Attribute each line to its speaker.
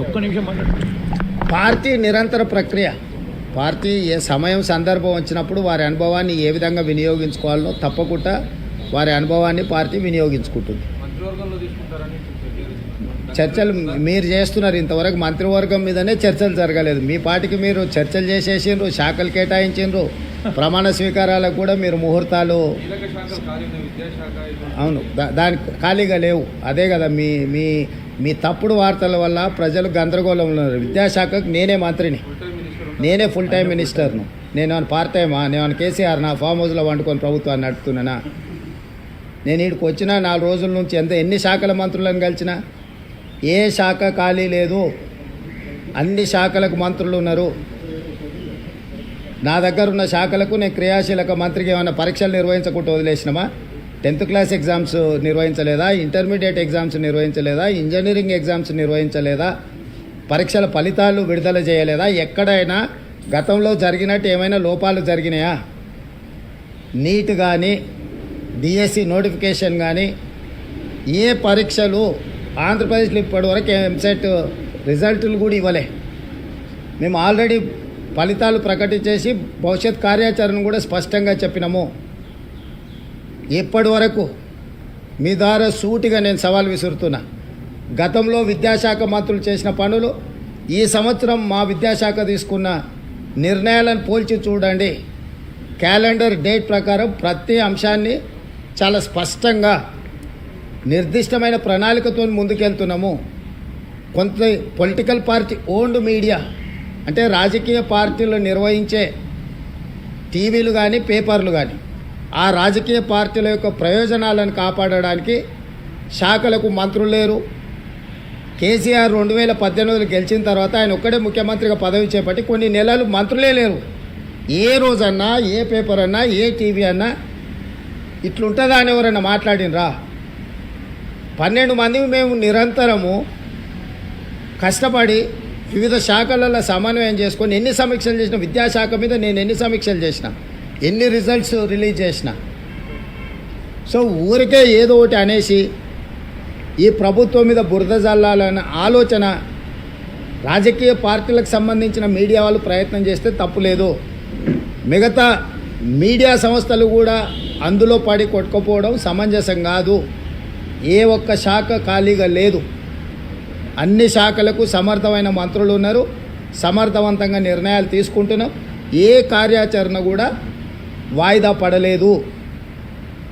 Speaker 1: ఒక్క నిమిషం
Speaker 2: పార్టీ నిరంతర ప్రక్రియ. పార్టీ ఏ సమయం సందర్భం వచ్చినప్పుడు వారి అనుభవాన్ని ఏ విధంగా వినియోగించుకోవాలో తప్పకుండా వారి అనుభవాన్ని పార్టీ వినియోగించుకుంటుంది.
Speaker 3: మంత్రివర్గంలో తీసుకుంటారని
Speaker 2: చర్చలు మీరు చేస్తున్నారు ఇంతవరకు మంత్రివర్గం మీదనే చర్చలు జరగలేదు. మీ పార్టీకి మీరు చర్చలు చేసేసిండ్రు శాఖలు కేటాయించిండ్రు. ప్రమాణ స్వీకారాలకు కూడా మీరు ముహూర్తాలు అవును దా- దానికి ఖాళీగా లేవు. అదే కదా మీ మీ మీ తప్పుడు వార్తల వల్ల ప్రజలు గందరగోళంలో ఉన్నారు. విద్యాశాఖకు నేనే మంత్రిని. నేనే ఫుల్ టైం మినిస్టర్ను నేను ఏమైనా పార్ట్ టైమా నేను ఏమైనా కేసీఆర్ నా ఫామ్ హౌస్లో వండుకొని ప్రభుత్వాన్ని నడుపుతున్నానా? నేను ఇక్కడికి వచ్చిన నాలుగు రోజుల నుంచి ఎంత ఎన్ని శాఖల మంత్రులను కలిసిన? ఏ శాఖ ఖాళీ లేదు. అన్ని శాఖలకు మంత్రులు ఉన్నారు. నా దగ్గర ఉన్న శాఖలకు నేను క్రియాశీలక మంత్రికి ఏమైనా పరీక్షలు నిర్వహించకుండా వదిలేసినామా? టెన్త్ క్లాస్ ఎగ్జామ్స్ నిర్వహించలేదా? ఇంటర్మీడియట్ ఎగ్జామ్స్ నిర్వహించలేదా? ఇంజనీరింగ్ ఎగ్జామ్స్ నిర్వహించలేదా? పరీక్షల ఫలితాలు విడుదల చేయలేదా? ఎక్కడైనా గతంలో జరిగినట్టు ఏమైనా లోపాలు జరిగినాయా? నీట్ కానీ డిఎస్సి నోటిఫికేషన్ కానీ ఏ పరీక్షలు? ఆంధ్రప్రదేశ్లో ఇప్పటివరకు ఎంసెట్ రిజల్టులు కూడా ఇవ్వలే. మేము ఆల్రెడీ ఫలితాలు ప్రకటించేసి భవిష్యత్ కార్యాచరణ కూడా స్పష్టంగా చెప్పినాము. ఇప్పటి వరకు మీ ద్వారా సూటిగా నేను సవాల్ విసురుతున్నా. గతంలో విద్యాశాఖ మంత్రులు చేసిన పనులు ఈ సంవత్సరం మా విద్యాశాఖ తీసుకున్న నిర్ణయాలను పోల్చి చూడండి. క్యాలెండర్ డేట్ ప్రకారం ప్రతి అంశాన్ని చాలా స్పష్టంగా నిర్దిష్టమైన ప్రణాళికతో ముందుకెళ్తున్నాము. కొంత పొలిటికల్ పార్టీ ఓన్డ్ మీడియా అంటే రాజకీయ పార్టీలు నిర్వహించే టీవీలు కానీ పేపర్లు కానీ ఆ రాజకీయ పార్టీల యొక్క ప్రయోజనాలను కాపాడడానికి శాఖలకు మంత్రులు లేరు. కేసీఆర్ రెండు వేల పద్దెనిమిదిలో గెలిచిన తర్వాత ఆయన ఒక్కడే ముఖ్యమంత్రిగా పదవి చేపట్టి కొన్ని నెలలు మంత్రులే లేరు. ఏ రోజన్నా ఏ పేపర్ అన్నా ఏ టీవీ అన్నా ఇట్లుంటుందా అని ఎవరైనా మాట్లాడినరా? పన్నెండు మంది మేము నిరంతరము కష్టపడి వివిధ శాఖలలో సమన్వయం చేసుకొని ఎన్ని సమీక్షలు చేసిన విద్యాశాఖ మీద నేను ఎన్ని సమీక్షలు చేసినా ఎన్ని రిజల్ట్స్ రిలీజ్ చేసిన. సో ఊరికే ఏదో ఒకటి అనేసి ఈ ప్రభుత్వం మీద బురద జల్లాలన్న ఆలోచన రాజకీయ పార్టీలకు సంబంధించిన మీడియా వాళ్ళు ప్రయత్నం చేస్తే తప్పులేదు మిగతా మీడియా సంస్థలు కూడా అందులో పడి కొట్టుకుపోవడం సమంజసం కాదు. ఏ ఒక్క శాఖ ఖాళీగా లేదు. అన్ని శాఖలకు సమర్థమైన మంత్రులు ఉన్నారు. సమర్థవంతంగా నిర్ణయాలు తీసుకుంటున్నాం. ఏ కార్యాచరణ కూడా వాయిదా పడలేదు.